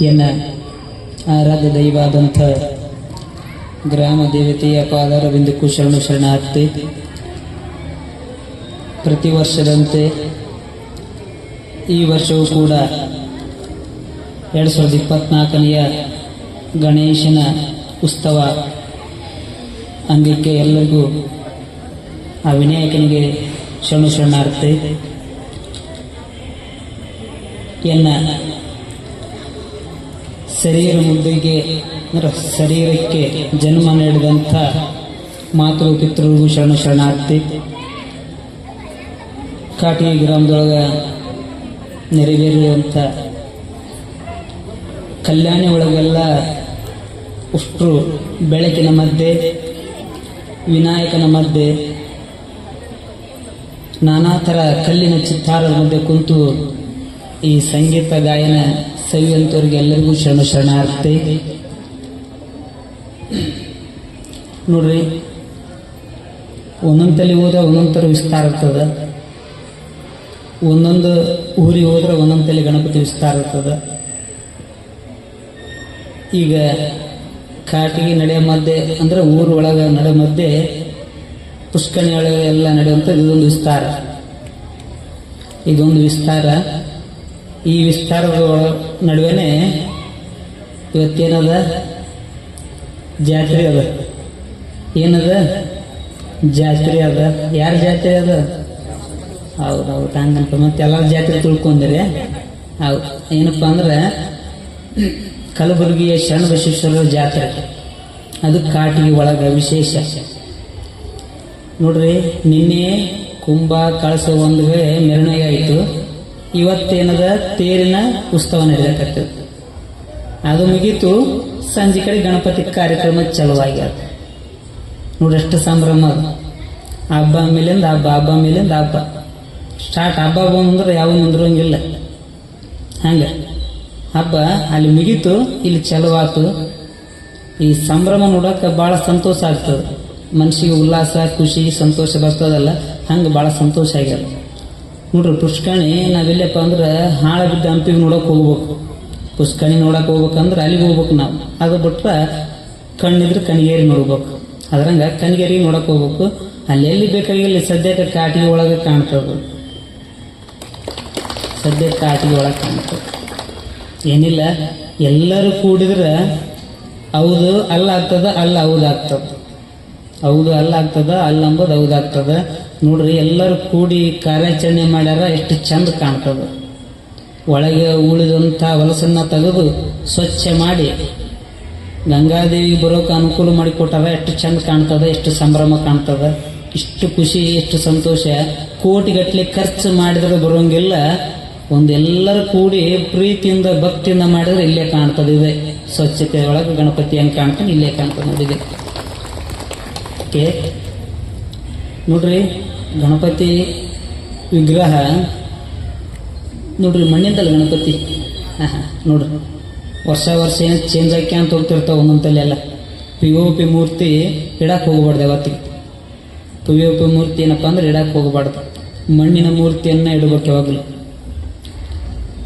ಎನ್ನ ಆರಾಧ್ಯ ದೈವಾದಂಥ ಗ್ರಾಮ ದೇವತೆಯ ಪಾದಾರವಿಂದಕ್ಕೂ ಶರಣು ಶರಣಾರ್ಥಿ. ಪ್ರತಿ ವರ್ಷದಂತೆ ಈ ವರ್ಷವೂ ಕೂಡ ಎರಡು ಸಾವಿರದ ಇಪ್ಪತ್ನಾಲ್ಕನೆಯ ಗಣೇಶನ ಉತ್ಸವ ಅಂಗಕ್ಕೆ ಎಲ್ಲರಿಗೂ ಆ ವಿನಾಯಕನಿಗೆ ಶರಣು ಶರಣಾರ್ಥಿ. ಎನ್ನ ಶರೀರ ಮುದ್ದಿಗೆ ಅಂದರೆ ಶರೀರಕ್ಕೆ ಜನ್ಮ ನೀಡಿದಂಥ ಮಾತೃ, ಪಿತೃಗೂ ಶರಣ ಶರಣಾರ್ಥಿ. ಕಾಟಿ ಗ್ರಾಮದೊಳಗೆ ನೆರವೇರಿದಂಥ ಕಲ್ಯಾಣಿ ಒಳಗೆಲ್ಲ ಉಷ್ಟ್ರು ಬೆಳಕಿನ ಮಧ್ಯೆ, ವಿನಾಯಕನ ಮಧ್ಯೆ, ನಾನಾ ಥರ ಕಲ್ಲಿನ ಚಿತ್ತಾರದ ಮಧ್ಯೆ ಕುಂತು ಈ ಸಂಗೀತ ಗಾಯನ ಎಲ್ಲರಿಗೂ ಶರಣ ಶರಣಾರ್ಥಿ. ನೋಡ್ರಿ ಒಂದೊಂದು ತಲೆ ಹೋದ್ರೆ ಒಂದೊಂದು ಥರ ವಿಸ್ತಾರ ಇರ್ತದ. ಒಂದೊಂದು ಊರಿಗೆ ಹೋದ್ರೆ ಒಂದೊಂದು ತಲೆ ಗಣಪತಿ ವಿಸ್ತಾರ ಇರ್ತದ. ಈಗ ಕಾಟಿಗೆ ನಡೆಯ ಮಧ್ಯೆ, ಅಂದ್ರೆ ಊರೊಳಗೆ ನಡೆ ಮಧ್ಯೆ, ಪುಷ್ಕರಣಿ ಒಳಗೆ ಎಲ್ಲ ನಡೆಯುವಂಥ ಇದೊಂದು ವಿಸ್ತಾರ. ಇದೊಂದು ವಿಸ್ತಾರ. ಈ ವಿಸ್ತಾರದ ನಡುವೆನೆ ಇವತ್ತೇನದ? ಜಾತ್ರೆ ಅದ. ಏನದ? ಜಾತ್ರೆ ಅದ. ಯಾರ ಜಾತ್ರೆ ಅದ? ಹೌದು ಹೌದು. ಹಂಗಂತ ಮತ್ತೆ ಎಲ್ಲ ಜಾತ್ರೆ ತಿಳ್ಕೊಂಡ್ರೆ? ಹೌದು. ಏನಪ್ಪ ಅಂದ್ರೆ, ಕಲಬುರಗಿಯ ಶರಣಬಸವೇಶ್ವರರ ಜಾತ್ರೆ. ಅದು ಕಾಟಿಗೆ ಒಳಗೆ ವಿಶೇಷ. ನೋಡ್ರಿ, ನಿನ್ನೆ ಕುಂಭ ಕಳಸ ಒಂದು ವೇಳೆ ಮೆರವಣಿಗೆ ಆಯಿತು. ಇವತ್ತೇನದ ತೇರಿನ ಉತ್ಸವ ನಡೆಯಕತ್ತದ ಅದು ಮುಗೀತು, ಸಂಜೆ ಕಡೆ ಗಣಪತಿ ಕಾರ್ಯಕ್ರಮ ಚಲುವಾಗ್ಯದ. ನೋಡಷ್ಟು ಸಂಭ್ರಮ ಅದು. ಹಬ್ಬ ಮೇಲಿಂದ ಹಬ್ಬ ಹಬ್ಬ ಮೇಲಿಂದ ಹಬ್ಬ. ಸ್ಟಾರ್ಟ್ ಹಬ್ಬ ಬಂದ್ರೆ ಯಾವ ನಿಂದ್ರಂಗಿಲ್ಲ ಹಂಗೆ. ಹಬ್ಬ ಅಲ್ಲಿ ಮುಗೀತು, ಇಲ್ಲಿ ಚಲುವಾತು. ಈ ಸಂಭ್ರಮ ನೋಡೋಕೆ ಭಾಳ ಸಂತೋಷ ಆಗ್ತದೆ. ಮನಸ್ಸಿಗೆ ಉಲ್ಲಾಸ ಖುಷಿ ಸಂತೋಷ ಬರ್ತದಲ್ಲ, ಹಂಗೆ ಭಾಳ ಸಂತೋಷ ಆಗ್ಯದ. ನೋಡ್ರಿ ಪುಷ್ಕಣಿ ನಾವೆಲ್ಲಪ್ಪ ಅಂದ್ರೆ ಹಾಳು ಬಿದ್ದ ಹಂಪಿಗೆ ನೋಡಕ್ಕೆ ಹೋಗ್ಬೇಕು. ಪುಷ್ಕಣಿ ನೋಡಕ್ಕೆ ಹೋಗ್ಬೇಕಂದ್ರೆ ಅಲ್ಲಿಗೆ ಹೋಗ್ಬೇಕು ನಾವು. ಅದು ಬಿಟ್ರೆ ಕಣ್ಣಿದ್ರೆ ಕಣ್ಗೇರಿ ನೋಡ್ಬೇಕು. ಅದ್ರಂಗ ಕಣ್ಗೇರಿ ನೋಡಕ್ಕೆ ಹೋಗ್ಬೇಕು. ಅಲ್ಲಿ ಎಲ್ಲಿ ಬೇಕಾಗಿಲ್ಲ, ಸದ್ಯಕ್ಕೆ ಕಾಟಿಗೆ ಒಳಗೆ ಕಾಣ್ತದೆ. ಸದ್ಯಕ್ಕೆ ಕಾಟಿಗೆ ಒಳಗೆ ಕಾಣ್ತದೆ. ಏನಿಲ್ಲ, ಎಲ್ಲರೂ ಕೂಡಿದ್ರೆ ಹೌದು, ಅಲ್ಲ ಆಗ್ತದ, ಅಲ್ಲ ಹೌದು ಆಗ್ತದ. ಹೌದು, ಅಲ್ಲ ಆಗ್ತದ, ಅಲ್ಲ ಅಂಬೋದು ಹೌದು ಆಗ್ತದ. ನೋಡ್ರಿ, ಎಲ್ಲರೂ ಕೂಡಿ ಕಾರ್ಯಾಚರಣೆ ಮಾಡ್ಯಾರ, ಎಷ್ಟು ಚಂದ ಕಾಣ್ತದ. ಒಳಗೆ ಉಳಿದಂಥ ಹೊಲಸನ್ನ ತೆಗೆದು ಸ್ವಚ್ಛ ಮಾಡಿ ಗಂಗಾದೇವಿಗೆ ಬರೋಕೆ ಅನುಕೂಲ ಮಾಡಿಕೊಟ್ಟಾರ ಎಷ್ಟು ಚಂದ ಕಾಣ್ತದ, ಎಷ್ಟು ಸಂಭ್ರಮ ಕಾಣ್ತದ. ಇಷ್ಟು ಖುಷಿ, ಎಷ್ಟು ಸಂತೋಷ. ಕೋಟಿಗಟ್ಟಲೆ ಖರ್ಚು ಮಾಡಿದ್ರೆ ಬರೋಂಗಿಲ್ಲ. ಒಂದೆಲ್ಲರೂ ಕೂಡಿ ಪ್ರೀತಿಯಿಂದ, ಭಕ್ತಿಯಿಂದ ಮಾಡಿದ್ರೆ ಇಲ್ಲೇ ಕಾಣ್ತದೆ. ಇದೆ ಸ್ವಚ್ಛತೆ ಒಳಗೆ ಗಣಪತಿ ಹೆಂಗೆ ಕಾಣ್ತಾನೆ, ಇಲ್ಲೇ ಕಾಣ್ತದೆ ನೋಡಿದೆ. ಓಕೆ ನೋಡ್ರಿ, ಗಣಪತಿ ವಿಗ್ರಹ. ನೋಡ್ರಿ, ಮಣ್ಣಿಂದಲ್ಲ ಗಣಪತಿ. ಹಾಂ ನೋಡ್ರಿ. ವರ್ಷ ವರ್ಷ ಏನು ಚೇಂಜ್ ಆಕ್ಯಾಂತ ಹೋಗ್ತಿರ್ತಾವೆ ಒಂದೊಂದಲ್ಲಿ ಎಲ್ಲ. ಪಿ ಓ ಪಿ ಮೂರ್ತಿ ಇಡಕ್ಕೆ ಹೋಗಬಾರ್ದು ಯಾವತ್ತಿಗೆ. ಪಿ ಓ ಪಿ ಮೂರ್ತಿ ಏನಪ್ಪ ಅಂದ್ರೆ ಇಡಕ್ಕೆ ಹೋಗಬಾರ್ದು. ಮಣ್ಣಿನ ಮೂರ್ತಿಯನ್ನು ಇಡಬೇಕು ಯಾವಾಗಲೂ.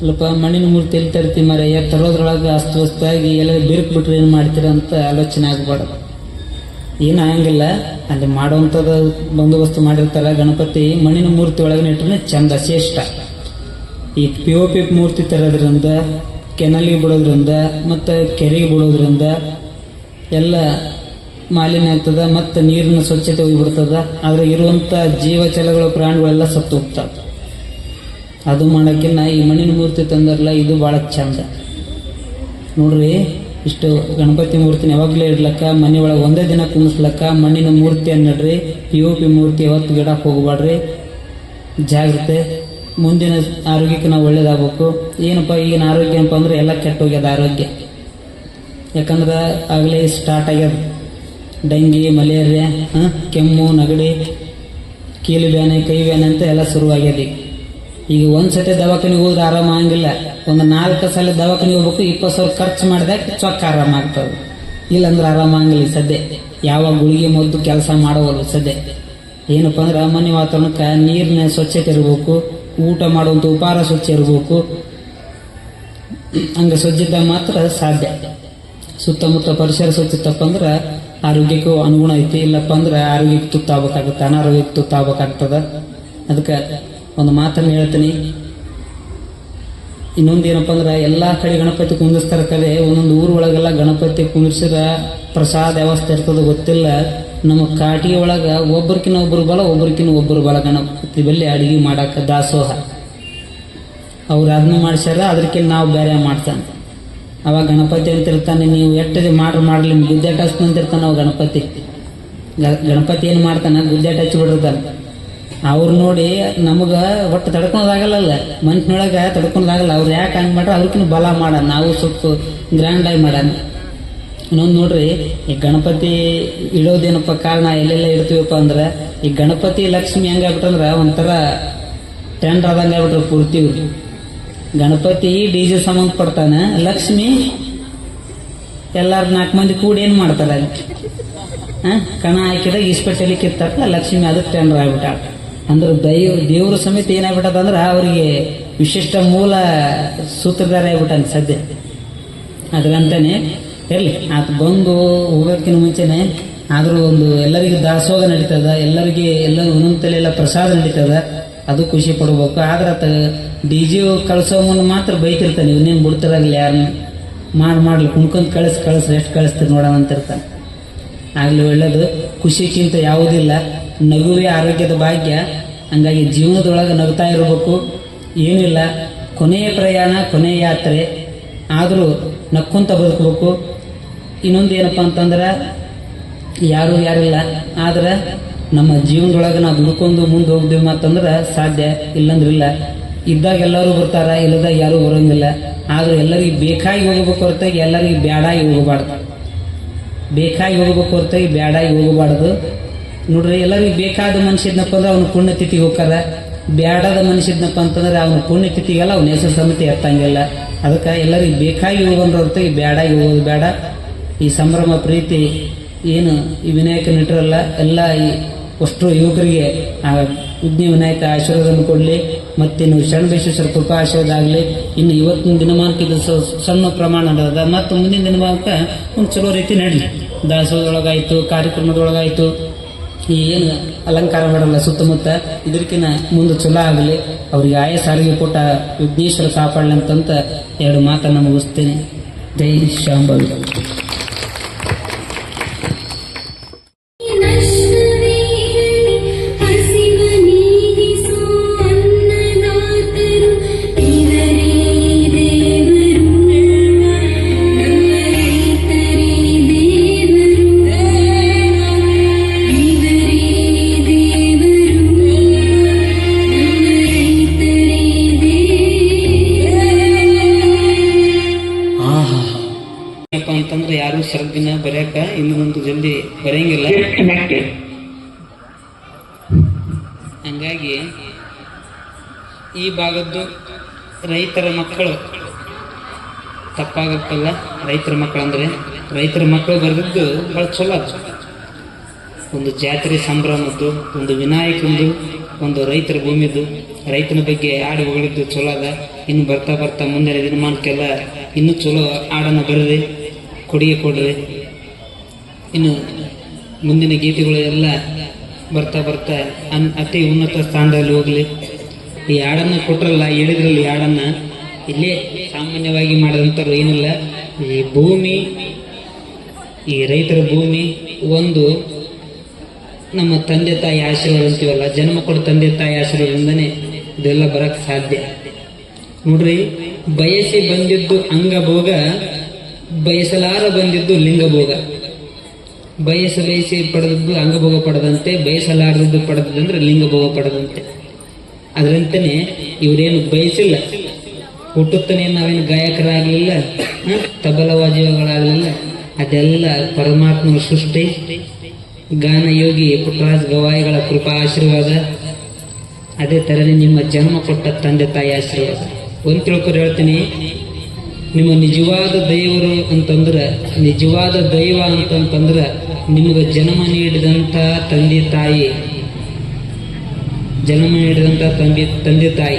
ಅಲ್ಲಪ್ಪ, ಮಣ್ಣಿನ ಮೂರ್ತಿ ಎಲ್ಲಿ ತರ್ತಿ ಮರ ತರೋದ್ರೊಳಗೆ ಅಸ್ತವ್ಯಸ್ತಾಗಿ ಎಲ್ಲ ಬಿರುಕು ಬಿಟ್ರೆ ಏನು ಮಾಡ್ತೀರ ಅಂತ ಆಲೋಚನೆ ಆಗಬಾರ್ದು. ಏನು ಆಗಂಗಿಲ್ಲ. ಅಲ್ಲಿ ಮಾಡುವಂಥದ್ದು ಬಂದೋಬಸ್ತು ಮಾಡಿರ್ತಾರೆ ಗಣಪತಿ, ಮಣ್ಣಿನ ಮೂರ್ತಿ ಒಳಗೆ ಇಟ್ಟರೆ ಚಂದ ಶ್ರೇಷ್ಠ. ಈ ಪಿ ಒ ಪಿ ಮೂರ್ತಿ ತರೋದ್ರಿಂದ, ಕೆನಲ್ಗೆ ಬಿಡೋದ್ರಿಂದ, ಮತ್ತು ಕೆರೆಗೆ ಬಿಡೋದ್ರಿಂದ ಎಲ್ಲ ಮಾಲಿನ್ಯ ಆಗ್ತದೆ, ಮತ್ತು ನೀರಿನ ಸ್ವಚ್ಛತೆ ಹೋಗಿಬಿಡ್ತದೆ ಆದರೆ ಇರುವಂಥ ಜೀವಚಲಗಳು ಪ್ರಾಣಿಗಳೆಲ್ಲ ಸತ್ತು ಹೋಗ್ತಾವೆ. ಅದು ಮಾಡೋಕ್ಕಿನ್ನ ಈ ಮಣ್ಣಿನ ಮೂರ್ತಿ ತಂದರಲ್ಲ, ಇದು ಭಾಳ ಚಂದ. ನೋಡ್ರಿ ಇಷ್ಟು ಗಣಪತಿ ಮೂರ್ತಿನ ಯಾವಾಗಲೇ ಇಡ್ಲಕ್ಕ ಒಳಗೆ ಒಂದೇ ದಿನ ಕುಣಿಸ್ಲಕ್ಕ ಮಣ್ಣಿನ ಮೂರ್ತಿಯನ್ನು ಅನ್ನಡ್ರಿ ಪಿ ಒ ಪಿ ಮೂರ್ತಿ ಯಾವತ್ತು ಗಿಡಕ್ಕೆ ಹೋಗಬೇಡ್ರಿ ಜಾಗ್ರತೆ. ಮುಂದಿನ ಆರೋಗ್ಯಕ್ಕೆ ನಾವು ಒಳ್ಳೇದಾಗಬೇಕು. ಏನಪ್ಪ ಈಗಿನ ಆರೋಗ್ಯ ಏನಪ್ಪ ಅಂದ್ರೆ ಎಲ್ಲ ಕೆಟ್ಟ ಹೋಗ್ಯದ ಆರೋಗ್ಯ. ಯಾಕಂದ್ರೆ ಆಗಲೇ ಸ್ಟಾರ್ಟ್ ಆಗ್ಯದ. ಡೆಂಗಿ, ಮಲೇರಿಯಾ ಕೆಮ್ಮು, ನಗಡಿ, ಕೀಲು ಬ್ಯಾನೆ, ಕೈ ಬ್ಯಾನೆ ಅಂತ ಎಲ್ಲ ಶುರುವಾಗ್ಯದ ಈಗ. ಈಗ ಒಂದು ಸತಿ ದವಾಖಾನೆಗೆ ಹೋದ್ರೆ ಆರಾಮ ಆಗಂಗಿಲ್ಲ. ಒಂದು ನಾಲ್ಕು ಸಲ ದವಾಖಾನೆ ಹೋಗ್ಬೇಕು, ಇಪ್ಪತ್ತು ಸಾವಿರ ಖರ್ಚು ಮಾಡಿದಾಗ ಚೊಕ್ಕ ಆರಾಮ ಆಗ್ತದೆ. ಇಲ್ಲಂದ್ರೆ ಆರಾಮ ಆಗಂಗಿಲ್ಲ ಸದ್ಯ. ಯಾವ ಗುಳಿಗೆ ಮದ್ದು ಕೆಲಸ ಮಾಡೋವಲ್ಲ ಸದ್ಯ. ಏನಪ್ಪ ಅಂದ್ರೆ ಮನೆ ವಾತಾವರಣಕ್ಕೆ ನೀರಿನ ಸ್ವಚ್ಛತೆ ಇರಬೇಕು, ಊಟ ಮಾಡುವಂಥ ಉಪಹಾರ ಸ್ವಚ್ಛ ಇರಬೇಕು. ಹಂಗೆ ಸ್ವಚ್ಛತೆ ಮಾತ್ರ ಸಾಧ್ಯ. ಸುತ್ತಮುತ್ತ ಪರಿಸರ ಸ್ವಚ್ಛತಪ್ಪ ಅಂದ್ರೆ ಆರೋಗ್ಯಕ್ಕೂ ಅನುಗುಣ ಐತಿ. ಇಲ್ಲಪ್ಪ ಅಂದ್ರೆ ಆರೋಗ್ಯಕ್ಕೆ ತುತ್ತಾಗಬೇಕಾಗತ್ತೆ, ಅನಾರೋಗ್ಯಕ್ಕೆ ತುತ್ತಾಗಬೇಕಾಗ್ತದ. ಅದಕ್ಕೆ ಒಂದು ಮಾತನ್ನು ಹೇಳ್ತೀನಿ. ಇನ್ನೊಂದು ಏನಪ್ಪ ಅಂದ್ರೆ, ಎಲ್ಲ ಕಡೆ ಗಣಪತಿ ಕುಂದಿಸ್ತಾರ ಕಡೆ ಒಂದೊಂದು ಊರೊಳಗೆಲ್ಲ ಗಣಪತಿ ಕುಂದಿಸಿದ ಪ್ರಸಾದ ವ್ಯವಸ್ಥೆ ಇರ್ತದೆ ಗೊತ್ತಿಲ್ಲ. ನಮ್ಮ ಕಾಟಿಗೆ ಒಳಗೆ ಒಬ್ಬರಿಕಿನ ಒಬ್ಬರು ಬಲ ಒಬ್ಬರಿಕಿನ ಒಬ್ಬರು ಬಲ ಗಣಪತಿ ಬಲ್ಲಿ ಅಡಿಗೆ ಮಾಡಾಕ ದಾಸೋಹ. ಅವ್ರು ಅದನ್ನ ಮಾಡಿಸ್ಯಾರ ಅದಕ್ಕಿಂತ ನಾವು ಬೇರೆ ಮಾಡ್ತಾನೆ ಅವಾಗ ಗಣಪತಿ ಅಂತ ಇರ್ತಾನೆ, ನೀವು ಎಟ್ಟದೆ ಮಾಡ್ರಿ ಮಾಡ್ಲಿ ಗುದ್ದಾಟ ಇರ್ತಾನೆ ಅವ ಗಣಪತಿ. ಗಣಪತಿ ಏನು ಮಾಡ್ತಾನೆ ಗುದ್ದಾಟ ಹಚ್ಚಿ ಬಿಡಿರ್ತಾನೆ ಅವ್ರು ನೋಡಿ ನಮಗೆ ಒಟ್ಟು ತಡ್ಕೊಳೋದಾಗಲ್ಲ ಮನ್ಸಿನೊಳಗೆ ತಡ್ಕೊಳೋದಾಗಲ್ಲ. ಅವ್ರು ಯಾಕೆ ಹಂಗೆ ಮಾಡ್ರೆ ಅವ್ರಿಗಿನ ಬಲ ಮಾಡ ನಾವು ಸ್ವಲ್ಪ ಗ್ರ್ಯಾಂಡಾಗಿ ಮಾಡೋಣ ಇನ್ನೊಂದು ನೋಡ್ರಿ, ಈ ಗಣಪತಿ ಇಡೋದೇನಪ್ಪ ಕಾರಣ, ಎಲ್ಲೆಲ್ಲ ಇಡ್ತೀವಪ್ಪ ಅಂದ್ರೆ, ಈ ಗಣಪತಿ ಲಕ್ಷ್ಮಿ ಹೆಂಗಾಗ್ಬಿಟ್ಟಂದ್ರೆ ಒಂಥರ ಟೆಂಡ್ ಆದಂಗೆ ಆಗ್ಬಿಟ್ರೆ ಪೂರ್ತಿ ಗಣಪತಿ, ಡಿ ಜೆ ಸಂಬಂಧಪಡ್ತಾನೆ. ಲಕ್ಷ್ಮಿ, ಎಲ್ಲಾರು ನಾಲ್ಕು ಮಂದಿ ಕೂಡಿ ಏನು ಮಾಡ್ತಾರೆ ಕಣ ಹಾಕಿದಾಗ ಇಸ್ಪೆಷಲಿ ಕಿತ್ತಾಕ ಲಕ್ಷ್ಮಿ ಅದಕ್ಕೆ ಟೆಂಡರ್ ಆಗ್ಬಿಟ್ಟ ಅಂದ್ರೆ ದೈವ, ದೇವ್ರ ಸಮೇತ ಏನಾಗ್ಬಿಟ್ಟದ ಅಂದ್ರೆ ಅವರಿಗೆ ವಿಶಿಷ್ಟ ಮೂಲ ಸೂತ್ರಧಾರ ಆಗ್ಬಿಟ್ಟಾನೆ ಸದ್ಯ. ಅದ್ರಂತಾನೆ ಇರಲಿ. ಆತ ಬಂದು ಹೋಗೋಕ್ಕಿಂತ ಮುಂಚೆನೆ ಆದರೂ ಒಂದು ಎಲ್ಲರಿಗೂ ದಾಸೋಹ ನಡೀತದ, ಎಲ್ಲರಿಗೆ ಎಲ್ಲ ಒಂದೊಂದು ಪ್ರಸಾದ ನಡೀತದ, ಅದು ಖುಷಿ ಪಡ್ಬೇಕು. ಆದ್ರೆ ಆತ ಡಿ ಜಿ ಕಳ್ಸೋ ಮುನ್ನ ಮಾತ್ರ ಬೈತಿರ್ತಾನೆ ಇವನೇನು ಬಿಡ್ತಾರಾಗಲಿ ಯಾರನ್ನ ಮಾಡಿ, ಮಾಡ್ಲಿ, ಕುಣ್ಕೊಂಡ್ ಕಳಿಸ್ ಕಳಿಸ್, ಎಷ್ಟು ಕಳಿಸ್ತೀರಿ ನೋಡೋಣ ಅಂತಿರ್ತಾನೆ ಆಗಲಿ ಒಳ್ಳೇದು. ಖುಷಿಕ್ಕಿಂತ ಯಾವುದಿಲ್ಲ. ನಗುವೇ ಆರೋಗ್ಯದ ಭಾಗ್ಯ. ಹಂಗಾಗಿ ಜೀವನದೊಳಗೆ ನಗ್ತಾ ಇರಬೇಕು. ಏನಿಲ್ಲ, ಕೊನೆಯ ಪ್ರಯಾಣ, ಕೊನೆಯ ಯಾತ್ರೆ. ಆದರೂ ನಕ್ಕೊಂತ ಬದುಕಬೇಕು. ಇನ್ನೊಂದು ಏನಪ್ಪ ಅಂತಂದ್ರೆ, ಯಾರು ಯಾರಿಲ್ಲ. ಆದ್ರೆ ನಮ್ಮ ಜೀವನದೊಳಗೆ ನಾವು ದುಡ್ಕೊಂಡು ಮುಂದೆ ಹೋಗ್ದೇವು ಅಂತಂದ್ರೆ ಸಾಧ್ಯ, ಇಲ್ಲಂದ್ರೆ ಇಲ್ಲ. ಇದ್ದಾಗ ಎಲ್ಲರೂ ಬರ್ತಾರ, ಇಲ್ಲದಾಗ ಯಾರೂ ಬರೋಂಗಿಲ್ಲ. ಆದ್ರೆ ಎಲ್ಲರಿಗೆ ಬೇಕಾಗಿ ಹೋಗ್ಬೇಕು ಹೊರತಾಗಿ ಎಲ್ಲರಿಗೆ ಬೇಡ ಹೋಗಬಾರ್ದು. ಬೇಕಾಗಿ ಹೋಗ್ಬೇಕು ಹೊರತಾಗಿ ಬೇಡ ಹೋಗಬಾರ್ದು. ನೋಡ್ರಿ, ಎಲ್ಲರಿಗೂ ಬೇಕಾದ ಮನುಷ್ಯ ಇದ್ನಪ್ಪ ಅಂದ್ರೆ ಅವನು ಪುಣ್ಯತಿಥಿಗೆ ಹೋಗ್ತಾರ ಬೇಡದ ಮನುಷ್ಯ ಇದ್ನಪ್ಪ ಅಂತಂದ್ರೆ ಅವನ ಪುಣ್ಯತಿಥಿಗೆಲ್ಲ ಅವನ ಹೆಸರು ಸಮಿತಿ ಎತ್ತಂಗಿಲ್ಲ. ಅದಕ್ಕೆ ಎಲ್ಲರಿಗೂ ಬೇಕಾಗಿ ಹೋಗೋದ್ರ ಹೊರತಾಗಿ ಬೇಡ ಹೋಗೋದು ಬೇಡ ಈ ಸಂಭ್ರಮ, ಪ್ರೀತಿ, ಏನು ಈ ವಿನಾಯಕ ನಟರಲ್ಲ, ಎಲ್ಲ ಈ ಅಷ್ಟು ಯುವಕರಿಗೆ ಆ ವಿಘ್ನ ವಿನಾಯಕ ಆಶೀರ್ವಾದವನ್ನು ಕೊಡಲಿ. ಮತ್ತಿನ್ನು ಶರಣಬೇಶ್ವರ ಕೃಪಾ ಆಶೀರ್ವಾದ ಆಗಲಿ. ಇನ್ನು ಇವತ್ತಿನ ದಿನಮಾನಕ್ಕೆ ಇದು ಸಣ್ಣ ಪ್ರಮಾಣ ಅದ. ಮತ್ತು ಮುಂದಿನ ದಿನಮಾನಕ್ಕೆ ಒಂದು ಚಲೋ ರೀತಿ ನಡಲಿ. ದಾಸೋಹದೊಳಗಾಯಿತು ಕಾರ್ಯಕ್ರಮದೊಳಗಾಯ್ತು. ಈ ಏನು ಅಲಂಕಾರ ಮಾಡಲ್ಲ, ಸುತ್ತಮುತ್ತ ಇದಕ್ಕಿನ ಮುಂದೆ ಚಲೋ ಆಗಲಿ. ಅವ್ರಿಗೆ ಆಯಾ ಸಾರಿಗೆ ಕೊಟ್ಟ ವಿಘ್ನೇಶ್ವರ ಕಾಪಾಡಲಿ ಅಂತಂತ ಎರಡು ಮಾತನ್ನು ಮುಗಿಸ್ತೇನೆ. ಜೈ ಶಾಂಭವಿ ಹಂಗಾಗಿ ಈ ಭಾಗದ್ದು ರೈತರ ಮಕ್ಕಳು ತಪ್ಪಾಗಕ್ಕಲ್ಲ. ರೈತರ ಮಕ್ಕಳು ಅಂದರೆ ರೈತರ ಮಕ್ಕಳು ಬರೆದಿದ್ದು ಭಾಳ ಚಲೋ ಅದು. ಒಂದು ಜಾತ್ರೆ ಸಂಭ್ರಮದ್ದು, ಒಂದು ವಿನಾಯಕಂದು, ಒಂದು ರೈತರ ಭೂಮಿದು, ರೈತನ ಬಗ್ಗೆ ಹಾಡು ಹೊಗಳಿದ್ದು ಚಲೋ ಅದ. ಇನ್ನು ಬರ್ತಾ ಬರ್ತಾ ಮುಂದಿನ ದಿನಮಾನಕ್ಕೆಲ್ಲ ಇನ್ನೂ ಚಲೋ ಹಾಡನ್ನು ಬರೆರಿ ಕೊಡುಗೆ ಕೊಡ್ರಿ, ಇನ್ನು ಮುಂದಿನ ಗೀತೆಗಳು ಎಲ್ಲ ಬರ್ತಾ ಬರ್ತಾ ಅನ್ ಅತಿ ಉನ್ನತ ಸ್ಥಾನದಲ್ಲಿ ಹೋಗಲಿ. ಈ ಹಾಡನ್ನು ಕೊಟ್ರಲ್ಲ, ಹೇಳಿದ್ರಲ್ಲಿ ಹಾಡನ್ನು. ಇಲ್ಲೇ ಸಾಮಾನ್ಯವಾಗಿ ಮಾಡಿದಂಥವ್ರು ಏನಿಲ್ಲ. ಈ ಭೂಮಿ, ಈ ರೈತರ ಭೂಮಿ, ಒಂದು ನಮ್ಮ ತಂದೆ ತಾಯಿ ಆಶೀರ್ವಾದ ಅಂತೀವಲ್ಲ ಜನ್ಮ ಕೊಡ ತಂದೆ ತಾಯಿ ಆಶೀರ್ವಾದದಿಂದನೇ ಇದೆಲ್ಲ ಬರಕ್ಕೆ ಸಾಧ್ಯ. ನೋಡ್ರಿ, ಬಯಸಿ ಬಂದಿದ್ದು ಅಂಗಭೋಗ, ಬಯಸಲಾರ ಬಂದಿದ್ದು ಲಿಂಗಭೋಗ. ಬಯಸ ಬಯಸಿ ಪಡೆದದ್ದು ಅಂಗಭೋಗ ಪಡೆದಂತೆ ಬಯಸಲಾರದದ್ದು ಪಡೆದಂದ್ರೆ ಲಿಂಗಭೋಗ ಪಡೆದಂತೆ. ಅದರಂತೆಯೇ ಇವರೇನು ಬಯಸಿಲ್ಲ. ಹುಟ್ಟುತ್ತಾನೆ ನಾವೇನು ಗಾಯಕರಾಗಲಿಲ್ಲ ತಬಲ ಅದೆಲ್ಲ ಪರಮಾತ್ಮನ ಸೃಷ್ಟಿ. ಗಾನ ಯೋಗಿ ಪುಟ್ಟರಾಜ್ ಗವಾಯಿಗಳ ಕೃಪಾ ಆಶೀರ್ವಾದ. ಅದೇ ಥರನೇ ನಿಮ್ಮ ಜನ್ಮ ಕೊಟ್ಟ ತಂದೆ ತಾಯಿ ಆಶೀರ್ವಾದ. ಒಂದು ತಿಳ್ಕೊಂಡು ಹೇಳ್ತೀನಿ ನಿಮ್ಮ ನಿಜವಾದ ದೈವರು ಅಂತಂದ್ರೆ, ನಿಜವಾದ ದೈವ ಅಂತಂತಂದ್ರೆ ನಿಮಗೆ ಜನ್ಮ ನೀಡಿದಂಥ ತಂದೆ ತಾಯಿ. ಜನ್ಮ ನೀಡಿದಂಥ ತಂದೆ ತಂದೆ ತಾಯಿ.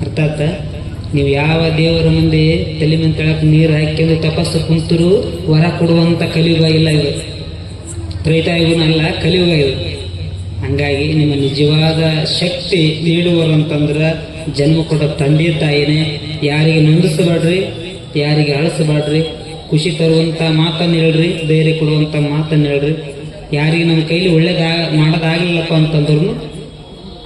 ಅರ್ಥಾತ್ ನೀವು ಯಾವ ದೇವರ ಮುಂದೆ ತಲೆ ಮೇಲೆ ತಳಕ್ಕೆ ನೀರು ಹಾಕಿಕೊಂಡು ತಪಸ್ಸು ಕುಂತರು ವರ ಕೊಡುವಂಥ ಕಲಿಯುಗ ಇಲ್ಲ ಇದು. ತ್ರೈತಾಯುಗನಲ್ಲ ಕಲಿಯುಗ ಇದು. ಹಂಗಾಗಿ ನಿಮ್ಮ ನಿಜವಾದ ಶಕ್ತಿ ನೀಡುವರು ಅಂತಂದ್ರೆ ಜನ್ಮ ಕೊಟ್ಟ ತಂದೆ ತಾಯಿನೇ, ಯಾರಿಗೆ ನಂದಿಸಬೇಡ್ರಿ, ಯಾರಿಗೆ ಅಳಿಸಬೇಡ್ರಿ, ಖುಷಿ ತರುವಂಥ ಮಾತನ್ನು ಹೇಳ್ರಿ, ಧೈರ್ಯ ಕೊಡುವಂಥ ಮಾತನ್ನು ಹೇಳ್ರಿ. ಯಾರಿಗೆ ನಮ್ಮ ಕೈಲಿ ಒಳ್ಳೇದಾಗ ಮಾಡೋದಾಗಲಿಲ್ಲಪ್ಪ ಅಂತಂದ್ರೂ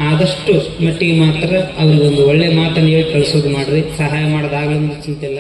ಆದಷ್ಟು ಮಟ್ಟಿಗೆ ಮಾತ್ರ ಅವ್ರಿಗೊಂದು ಒಳ್ಳೆ ಮಾತನ್ನು ಹೇಳಿ ಕಳಿಸೋದು ಮಾಡ್ರಿ. ಸಹಾಯ ಮಾಡೋದಾಗಲಿ ಚಿಂತೆ ಇಲ್ಲ.